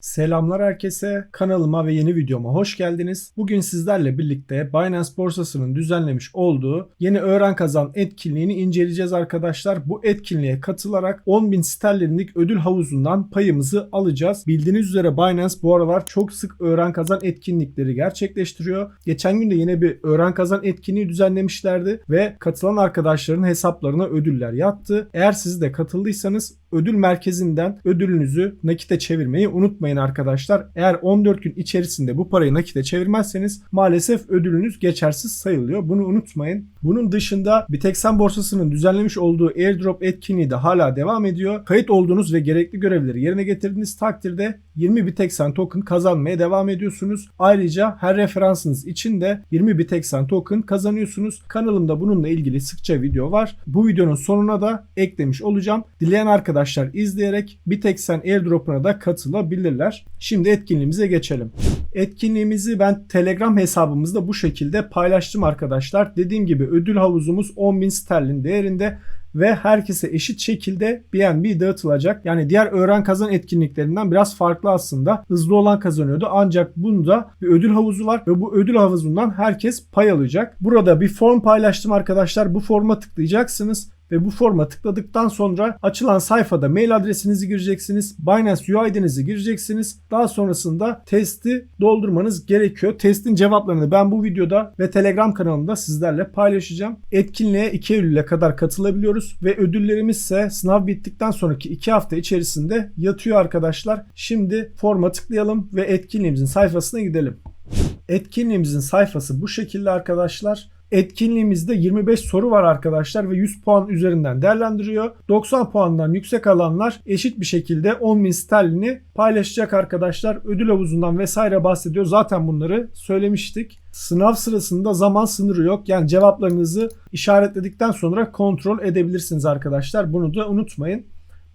Selamlar herkese. Kanalıma ve yeni videoma hoş geldiniz. Bugün sizlerle birlikte Binance borsasının düzenlemiş olduğu yeni öğren kazan etkinliğini inceleyeceğiz arkadaşlar. Bu etkinliğe katılarak 10.000 sterlinlik ödül havuzundan payımızı alacağız. Bildiğiniz üzere Binance bu aralar çok sık öğren kazan etkinlikleri gerçekleştiriyor. Geçen gün de yine bir öğren kazan etkinliği düzenlemişlerdi ve katılan arkadaşların hesaplarına ödüller yattı. Eğer siz de katıldıysanız ödül merkezinden ödülünüzü nakite çevirmeyi unutmayın arkadaşlar. Eğer 14 gün içerisinde bu parayı nakite çevirmezseniz maalesef ödülünüz geçersiz sayılıyor. Bunu unutmayın. Bunun dışında Bitexen borsasının düzenlemiş olduğu airdrop etkinliği de hala devam ediyor. Kayıt olduğunuz ve gerekli görevleri yerine getirdiğiniz takdirde 20 Bitexen token kazanmaya devam ediyorsunuz. Ayrıca her referansınız için de 20 Bitexen token kazanıyorsunuz. Kanalımda bununla ilgili sıkça video var. Bu videonun sonuna da eklemiş olacağım. Dileyen arkadaşlar izleyerek Bitexen airdrop'una da katılabilirler. Şimdi etkinliğimize geçelim. Etkinliğimizi ben Telegram hesabımızda bu şekilde paylaştım arkadaşlar. Dediğim gibi ödül havuzumuz 10.000 sterlin değerinde ve herkese eşit şekilde BNB dağıtılacak. Yani diğer öğren kazan etkinliklerinden biraz farklı aslında. Hızlı olan kazanıyordu ancak bunda bir ödül havuzu var ve bu ödül havuzundan herkes pay alacak. Burada bir form paylaştım arkadaşlar. Bu forma tıklayacaksınız ve bu forma tıkladıktan sonra açılan sayfada mail adresinizi gireceksiniz. Binance UID'nizi gireceksiniz. Daha sonrasında testi doldurmanız gerekiyor. Testin cevaplarını ben bu videoda ve Telegram kanalımda sizlerle paylaşacağım. Etkinliğe 2 Eylül'e kadar katılabiliyoruz ve ödüllerimiz ise sınav bittikten sonraki 2 hafta içerisinde yatıyor arkadaşlar. Şimdi forma tıklayalım ve etkinliğimizin sayfasına gidelim. Etkinliğimizin sayfası bu şekilde arkadaşlar. Etkinliğimizde 25 soru var arkadaşlar ve 100 puan üzerinden değerlendiriyor. 90 puandan yüksek alanlar eşit bir şekilde 10.000 sterlini paylaşacak arkadaşlar. Ödül havuzundan vesaire bahsediyor. Zaten bunları söylemiştik. Sınav sırasında zaman sınırı yok. Yani cevaplarınızı işaretledikten sonra kontrol edebilirsiniz arkadaşlar. Bunu da unutmayın.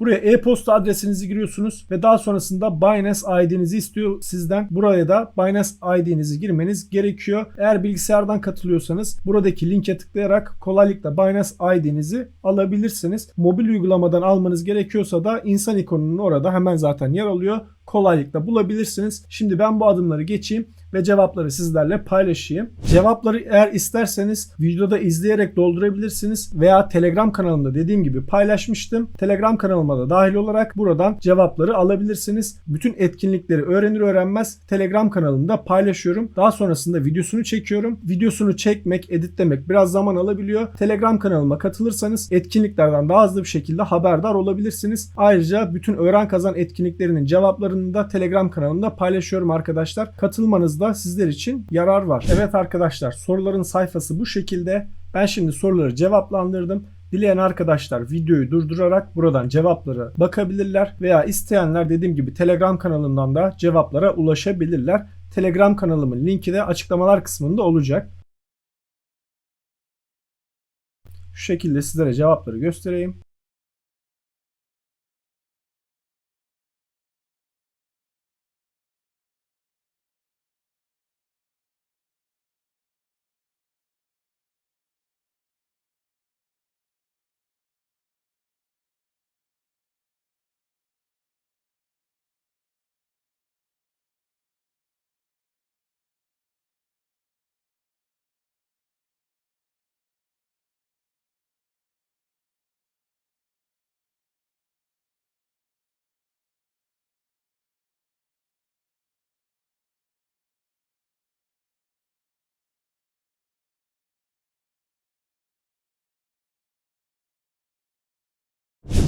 Buraya e-posta adresinizi giriyorsunuz ve daha sonrasında Binance ID'nizi istiyor sizden. Buraya da Binance ID'nizi girmeniz gerekiyor. Eğer bilgisayardan katılıyorsanız buradaki linke tıklayarak kolaylıkla Binance ID'nizi alabilirsiniz. Mobil uygulamadan almanız gerekiyorsa da insan ikonunun orada hemen zaten yer alıyor. Kolaylıkla bulabilirsiniz. Şimdi ben bu adımları geçeyim ve cevapları sizlerle paylaşayım. Cevapları eğer isterseniz videoda izleyerek doldurabilirsiniz veya Telegram kanalımda dediğim gibi paylaşmıştım. Telegram kanalıma da dahil olarak buradan cevapları alabilirsiniz. Bütün etkinlikleri öğrenir öğrenmez Telegram kanalımda paylaşıyorum. Daha sonrasında videosunu çekiyorum. Videosunu çekmek, editlemek biraz zaman alabiliyor. Telegram kanalıma katılırsanız etkinliklerden daha hızlı bir şekilde haberdar olabilirsiniz. Ayrıca bütün öğren kazan etkinliklerinin da Telegram kanalımda paylaşıyorum arkadaşlar. Katılmanızda da sizler için yarar var. Evet arkadaşlar soruların sayfası bu şekilde. Ben şimdi soruları cevaplandırdım. Dileyen arkadaşlar videoyu durdurarak buradan cevapları bakabilirler veya isteyenler dediğim gibi Telegram kanalından da cevaplara ulaşabilirler. Telegram kanalımın linki de açıklamalar kısmında olacak. Şu şekilde sizlere cevapları göstereyim.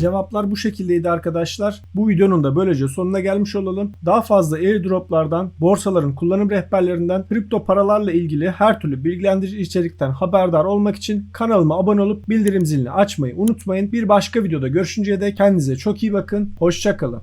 Cevaplar bu şekildeydi arkadaşlar. Bu videonun da böylece sonuna gelmiş olalım. Daha fazla airdroplardan, borsaların kullanım rehberlerinden, kripto paralarla ilgili her türlü bilgilendirici içerikten haberdar olmak için kanalıma abone olup bildirim zilini açmayı unutmayın. Bir başka videoda görüşünceye dek kendinize çok iyi bakın. Hoşçakalın.